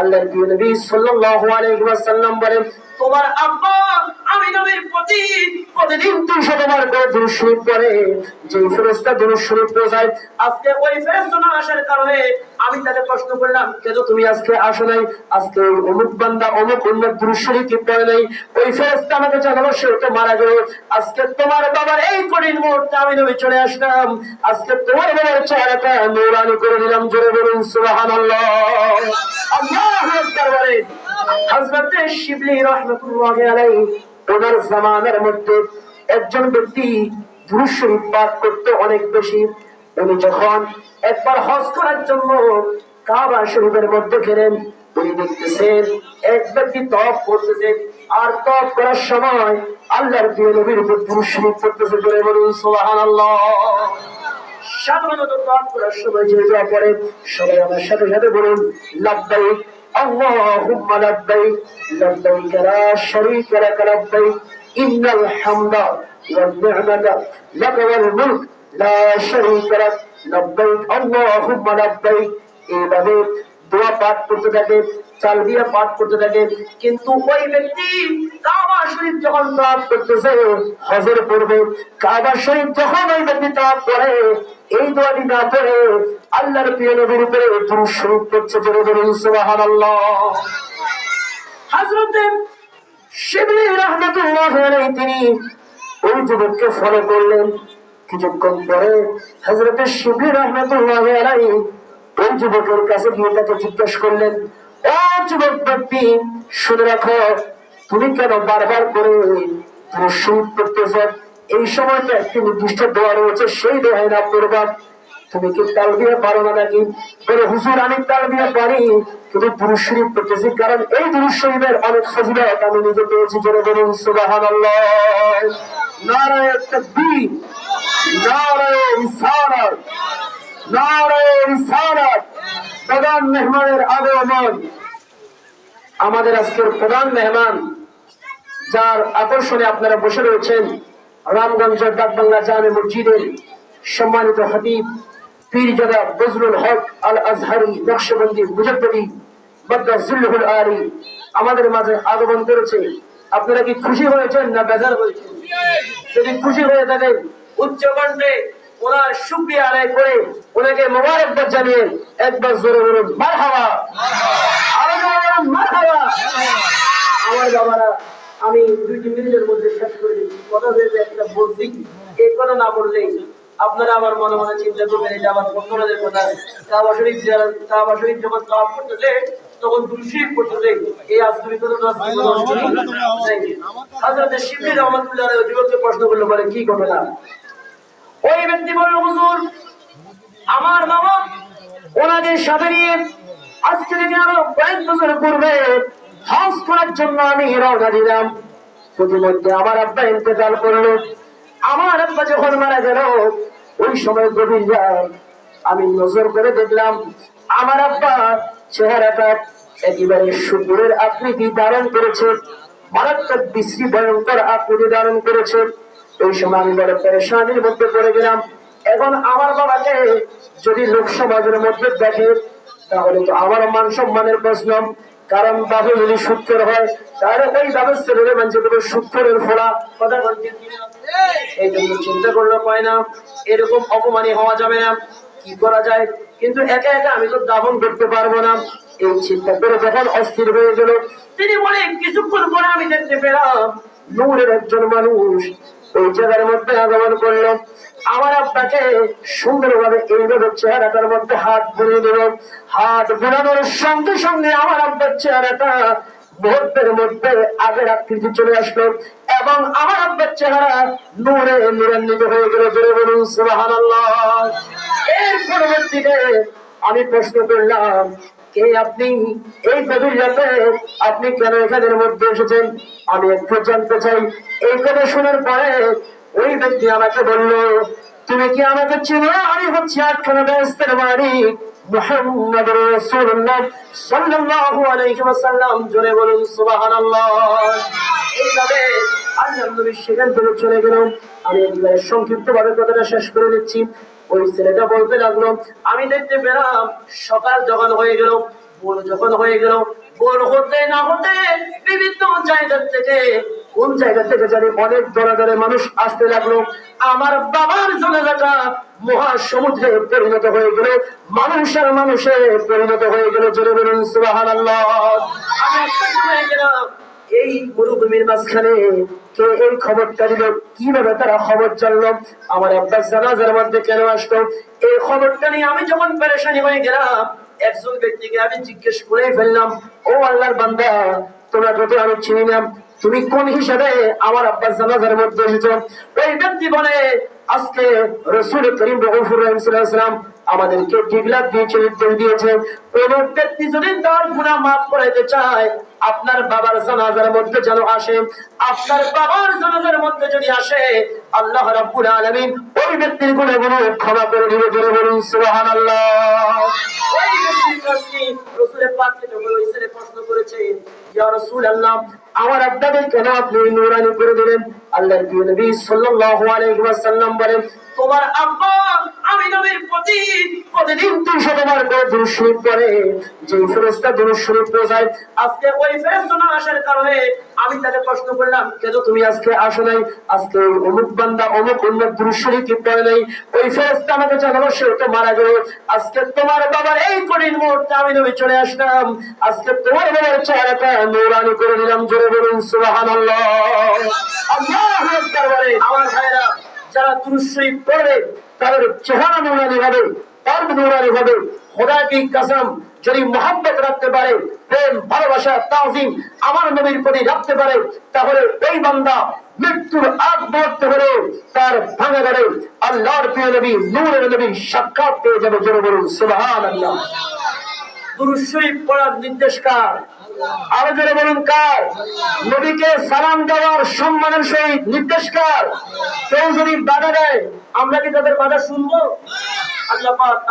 আল্লাহর প্রিয় নবী সাল্লাল্লাহু আলাইহি ওয়াসাল্লাম বলেন, তোমার আব্বা আমি নবীর প্রতি প্রতিদিন দুইশো তোমার করে দুরূদ শরীফ পড়ে। যে ফেরেশতা দুরূদ শরীফ পৌঁছায়, আজকে ওই ফেরেশতা না আসার কারণে আমি তাকে প্রশ্ন করলাম, কেন তুমি আজকে আসো নাই? আজকে অমুক বান্দা, অমুক উন্নত দুরূদ শরীফ কি পড়ে নাই। ওই ফেরেশতা আমাকে জানালো, সে তো মারা গেল। আজকে তোমার বাবার এই কঠিন মুহূর্তে আমি নবী চলে আসলাম। আজকে তোমার বাবার চেহারাটা নূরানি করে দিলাম জোরে বলুন, সুবহানাল্লাহ। শিবলি ওনার মধ্যে একজন ব্যক্তি দুরূদ পাঠ করতে অনেক বেশি। উনি যখন একবার হজ করার জন্য কাবা শরীফের মধ্যে গেলেন, উনি দেখতেছেন এক ব্যক্তি তপ করতেছেন আর তপ করার সময় আল্লাহর প্রিয় নবীর উপর শরীফ পড়তেছে জোরে বলুন, সুবহানাল্লাহ। সাধারণত তপ করার সময় যে দোয়া পড়ে সবাই আমার সাথে সাথে বলুন লাব্বাইক اللهم لبيك لبيك لا شريك لك لبيك إن الحمد والنعمة لك والملك لا شريك لك لبيك اللهم لبيك এইভাবে দোয়া পাঠ করতে থাকে চালবিয়া পাঠ করতে থাকে। কিন্তু ওই ব্যক্তি কাবা শরীফ যখন তাপ করতেছে হজের পড়বে। কাবা শরীফ যখন ওই ব্যক্তি তাপ করে, এই দোয়াটি না পড়ে আল্লাহর প্রিয় নবীর উপরে দুরূদ শরীফ পড়ছে জোরে বলুন, সুবহানাল্লাহ। হযরতে শিবলি রাহমাতুল্লাহ আলাইহি, তিনি ওই যুবককে ফলো করলেন। কিছুক্ষণ পরে হযরতে শিবলি রাহমাতুল্লাহ আলাইহি ওই যুবকের কাছে গিয়ে তাকে জিজ্ঞেস করলেন, ও যুবক ব্যক্তি, শুনে রাখো, তুমি কেন বারবার করে তুমি করতেছ? এই সময়টা একটি নির্দিষ্ট দোয়া রয়েছে, সেই দোয়ায় না করবা। তুমি কি তাল দিয়ে পারো না নাকি? বলে, হুজুর, আমি তাল দিয়ে পারি, কিন্তু দুরুদ শরীফ পড়তেছি, কারণ এই দুরুদ শরীফের অনেক ফজিলত আমি নিজে পেয়েছি জোরে বলুন, সুবহানাল্লাহ। নারায়ণ তাকবীর রিসালাত। প্রধান মেহমানের আগমন। আমাদের আজকের প্রধান মেহমান, যার আকর্ষণে আপনারা বসে রয়েছেন রামগঞ্জের ডাকবাংলা জামে মসজিদের সম্মানিত হাবিব পীরজাদা বজরুল হক আল আজহারি নকশবন্দি মুজদ্দি বদ্দাজুল্লুল আলী আমাদের মাঝে আগমন করেছে। আপনারা কি খুশি হয়েছেন না বেজার হয়েছেন? যদি খুশি হয়ে থাকেন, উচ্চ কণ্ঠে ওনার শুক্রিয়া আদায় করে ওনাকে মোবারকবাদ জানিয়ে একবার জোরে বলুন মার হাওয়া আরও বলুন মার হাওয়া আমার বাবারা আমি দুই তিন মিনিটের মধ্যে শেষ করে দিচ্ছি। কথা ভেবে একটা বলছি এই কথা না বললেই আপনারা আমার মনে মনে চিন্তা করবেন এটা আমার বন্ধুদের কথা। কাবা শরীফ কাবা শরীফ যখন তাওয়াফ করতেছে তখন দুশরীফ করতেছে এই আজকে কথা হাজরত শিবলি রহমাতুল্লাহ যুবককে প্রশ্ন করল বলে কি ঘটনা? ওই ব্যক্তি বলল, হুজুর, আমার বাবা ওনাদের সাথে নিয়ে আজকে থেকে আরও কয়েক বছর পূর্বে হজ করার জন্য আমি রওনা দিলাম। প্রতিমধ্যে আমার আব্বা ইন্তেকাল করল। আমার আব্বা যখন মারা গেল, ওই সময় গভীর যায় আমি নজর করে দেখলাম, আমার আব্বা চেহারাটা একেবারে সুন্দরের আকৃতি ধারণ করেছে, মারাত্মক বিশ্রী, ভয়ঙ্কর আকৃতি ধারণ করেছে। ওই সময় আমি বড় পেরেশানির মধ্যে পড়ে গেলাম। এখন আমার বাবাকে যদি লোক সমাজের মধ্যে দেখে, তাহলে তো আমার মান সম্মানের প্রশ্ন। কারণ বাবু যদি সুত্তর হয়, তাহলে ওই বাবুর ছেলেদের মানুষের দেবে সুত্তরের ফোড়া কথা এই জন্য চিন্তা করল পায় না। এরকম অপমানী হওয়া যাবে না। কি করা যায়? কিন্তু একা একা আমি তো দাফন করতে পারব না। এই চিন্তা করে যখন অস্থির হয়ে গেল, তিনি বলে কিছুক্ষণ পরে আমি দেখতে পেলাম নূরের একজন মানুষ ওই জায়গার মধ্যে আগমন করল আমার আপনাকে সুন্দরভাবে এইভাবে চেহারাটার মধ্যে হাত বুলিয়ে দিল হাত বুলানোর সঙ্গে সঙ্গে আমার আপনার চেহারাটা মুহূর্তের মধ্যে আগের আকৃতি চলে আসলো এবং আমার আব্বার চেহারা নূরে নিরান্বিত হয়ে গেল। জোরে বলুন সুবাহান এর পরবর্তীতে আমি প্রশ্ন করলাম আপনি কেন এখানের মধ্যে এসেছেন? আমি একটু জানতে চাই। এই কথা শোনার পরে ওই ব্যক্তি আমাকে বলল, তুমি কি আমাকে চিনো? আমি হচ্ছি আটখানা ব্যস্তের বাড়ি সংক্ষিপ্ত ভাবে কথাটা শেষ করে নিচ্ছি ওই ছেলেটা বলতে লাগল, আমি দেখতে পেলাম সকাল যখন হয়ে গেল, ভোর যখন হয়ে গেল, ভোর হতে না হতে বিভিন্ন জায়গার থেকে কোন জায়গা থেকে জানি অনেক দরে দরে মানুষ আসতে লাগল। আমার বাবার জানাজাটা মহাসমুদ্রে পরিণত হয়ে গেল। মানুষের মানুষে পরিণত হয়ে গেল। জোরে বলুন সুবাহান এই মরুভূমির মাঝখানে কে এই খবরটা দিল? কীভাবে তারা খবর জানলো? আমার আব্বাস জানাজার মধ্যে কেন আসলো? এই খবরটা নিয়ে আমি যখন পেরেশানি হয়ে গেলাম, একজন ব্যক্তিকে আমি জিজ্ঞেস করে ফেললাম, ও আল্লাহর বান্দা, তোমরা তো আমি চিনি না। তুমি কোন হিসাবে আমার আব্বাস জানাজার মধ্যে এসেছ? ওই ব্যক্তি বলে, আজকে রসুল করিম রহমুর রহিম আমাদেরকে ডিগলাপ দিয়েছে নির্দেশ দিয়েছে কোন ব্যক্তি যদি তার গুণা মাফ করাইতে চায়, আপনার বাবার জানাজার মধ্যে যেন আসে, আপনার বাবার জানাজার মধ্যে যদি আসে, আল্লাহ রাব্বুল আলামিন ওই ব্যক্তির গুণাগুলো ক্ষমা করে দিবে, জোরে বলুন সুবহানাল্লাহ। ওই ব্যক্তির কাছে রাসূলের পাককে যখন ওই প্রশ্ন রাসূলুল্লাহ, আমার আব্বাকে কেন আপনি নূরানি করে দিলেন? আল্লাহর নবী সাল্লাল্লাহু আলাইহি ওয়াসাল্লাম বলেন, তোমার আব্বা আমি প্রতিদিন করে দুরূদ শরীফ পড়ে। দুরূদ শরীফ আজকে ওই না আসার কারণে আমি তাকে প্রশ্ন করলাম, কেন তুমি আজকে আসো নাই? আজকে বান্দা অন্য দুরূদ শরীফ পড়ে আমাকে জানালো, সে তো মারা গেল। আজকে তোমার বাবার এই কঠিন মুহূর্তে আমি নবী চলে আসলাম। আজকে তোমার বাবার চেহারাটা নূরানি করে দিলাম জোরে বলুন, সুবহানাল্লাহ। আল্লাহু আমার ভাইরা যারা দুরুশ্বরী পড়বে তাদের চেহারা নুরানি হবে তার নুরানি হবে। খোদা কি কসম, যদি মোহাম্মত রাখতে পারে, প্রেম, ভালোবাসা তাজিম আমার নবীর প্রতি রাখতে পারে, তাহলে এই বান্দা মৃত্যুর আগ মুহূর্তে হলে তার ভাঙা গড়ে আল্লাহর প্রিয় নবী, নূরের নবী সাক্ষাৎ পেয়ে যাবে। জোরে বলুন সুবহান আল্লাহ দুরুদ শরীফ পড়ার নির্দেশ কার? আরও জোরে বলুন কার? নবীকে সালাম দেওয়ার সম্মানের সহিত নির্দেশ কার? কেউ যদি বাধা দেয়, আমরা কি তাদের বাধা শুনব?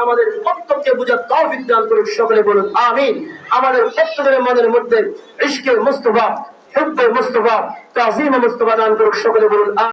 আমাদের প্রত্যেককে বুঝার তৌফিক দান করুক, সকলে বলুন, আমিন। আমাদের প্রত্যেকের মনের মধ্যে ইশকে মুস্তফা, হুব্বে মুস্তফা, তাজিম মুস্তফা দান করুক, সকলে বলুন।